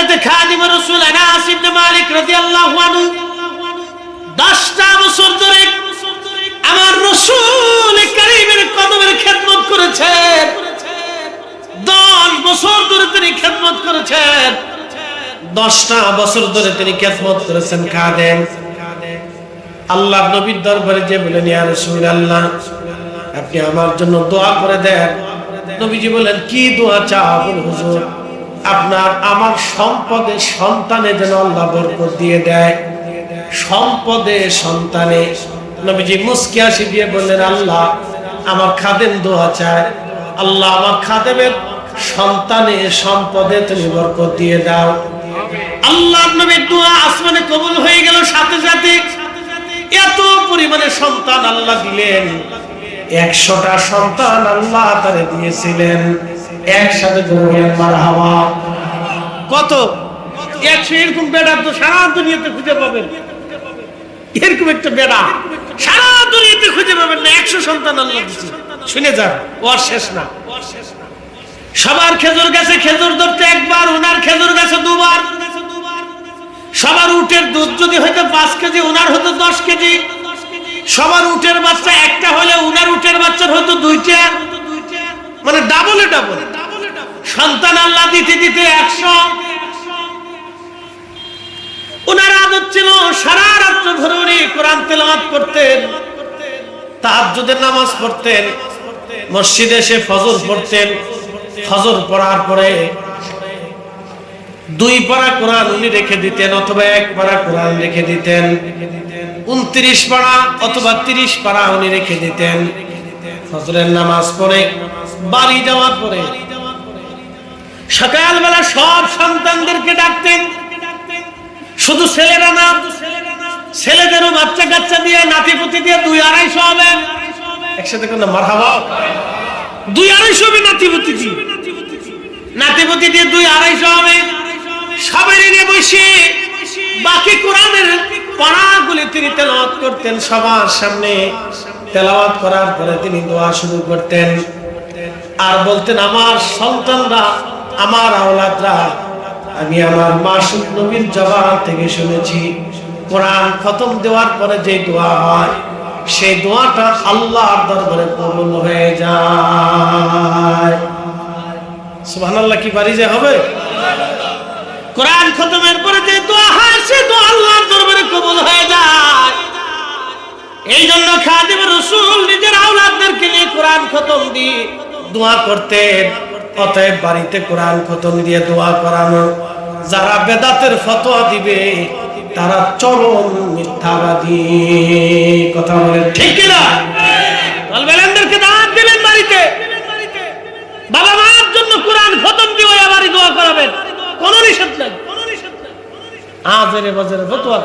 হযরত খাদিম রাসূল আনাস ইবনে মালিক রাদিয়াল্লাহু আনহু 10টা বছর ধরে আমার রাসূল কারীমের কদমের খেদমত করেছেন। 10 বছর ধরে তিনি খেদমত করেছেন। 10টা বছর ধরে তিনি খেদমত করেছেন। খাদেম আল্লাহ নবীর দরবারে যে বলেন, ইয়া রাসূলুল্লাহ, আপনি আমার জন্য দোয়া করে দেন। নবীজি বলেন, কি দোয়া চান হুজুর? আপনার আমার সম্পদে সন্তানে যেন আল্লাহ বরকত দিয়ে দেয়। সম্পদে সন্তানে। নবীজি মুস্কি হাসি দিয়ে বললেন, আল্লাহ, আমার খাদেম দোয়া চায়। আল্লাহ, আমার খাদেমের সন্তানে সম্পদে তুমি বরকত দিয়ে দাও। আল্লাহ নবীর দোয়া আসমানে কবুল হয়ে গেল সাথে সাথে। এত পরিমাণে সন্তান আল্লাহ দিলেন। একশোটা সন্তান আল্লাহ তারে দিয়েছিলেন। একসাথে মার হাওয়া। কত? একশো এরকম বেড়া তো সারা দুনিয়াতে খুঁজে পাবেন। এরকম একটা বেড়া সারা দুনিয়াতে খুঁজে পাবেন না, একশো সন্তান আল্লাহ শুনে যান ওর শেষ না। সবার খেজুর গাছে খেজুর ধরতে একবার ওনার খেজুর গাছে দুবার। সবার উটের দুধ যদি হয়তো পাঁচ কেজি ওনার হতো দশ কেজি। সবার উটের বাচ্চা একটা হলে ওনার উটের বাচ্চার হতো দুইটা। মানে ডাবলে ডাবল সন্তান আল্লাহ দিতে দিতে একশো। ওনার আদত ছিল সারা রাত্র ধরে উনি কোরআন তেলাওয়াত করতেন, তাহাজ্জুদের নামাজ পড়তেন, মসজিদে এসে ফজর পড়তেন, ফজর পড়ার পরে দুই পারা কোরআন উনি রেখে দিতেন অথবা এক পারা কোরআন রেখে দিতেন, উনত্রিশ পারা অথবা তিরিশ পারা উনি রেখে দিতেন। ফজরের নামাজ পড়ে, বাড়ি যাওয়ার পরে সকালবেলা সব সন্তানদেরকে ডাকতেন। শুধু ছেলেরা না, ছেলেদেরও বাচ্চা কাচ্চা দিয়ে, নাতিপুতি দিয়ে দুই আড়াইশো হবে একসাথে কোনো মারহাবা। দুই আড়াইশো হবে নাতি নাতিপুতি দিয়ে। নাতিপুতি দিয়ে দুই আড়াইশো হবে। সবাই নিয়ে বসে। বাকি কোরআনের পাড়াগুলি তিনি তেলাওয়াত করতেন সবার সামনে। তেলাওয়াত করার পরে তিনি দোয়া শুরু করতেন। আর বলতেন, আমার সন্তানরা আমার আওলাদরা, আমি আমার মাসুদ নবীর জবান থেকে শুনেছি। কোরআন খতম দেওয়ার পরে যে দোয়া হয়, সেই দোয়াটা আল্লাহর দরবারে কবুল হয়ে যায়। সুবহানাল্লাহ, কি বাড়ি যে হবে? কোরআন খতমের পরে যে দোয়া হয়, সে দোয়া আল্লাহর দরবারে কবুল হয়ে যায়। এই জন্য খাদিম রসুল নিজের আওলাদদেরকে নিয়ে কোরআন খতম দিয়ে দোয়া করতেন। অতএব বাড়িতে কোরআন খতম দিয়ে দোয়া করানো। যারা বেদাতের ফতোয়া দিবে, তারা চরম মিথ্যাবাদী। কথা বলে ঠিক কিনা? বেলেনদেরকে বাড়িতে। জন্য খতম নাই। আজের বাজারে ফতোয়া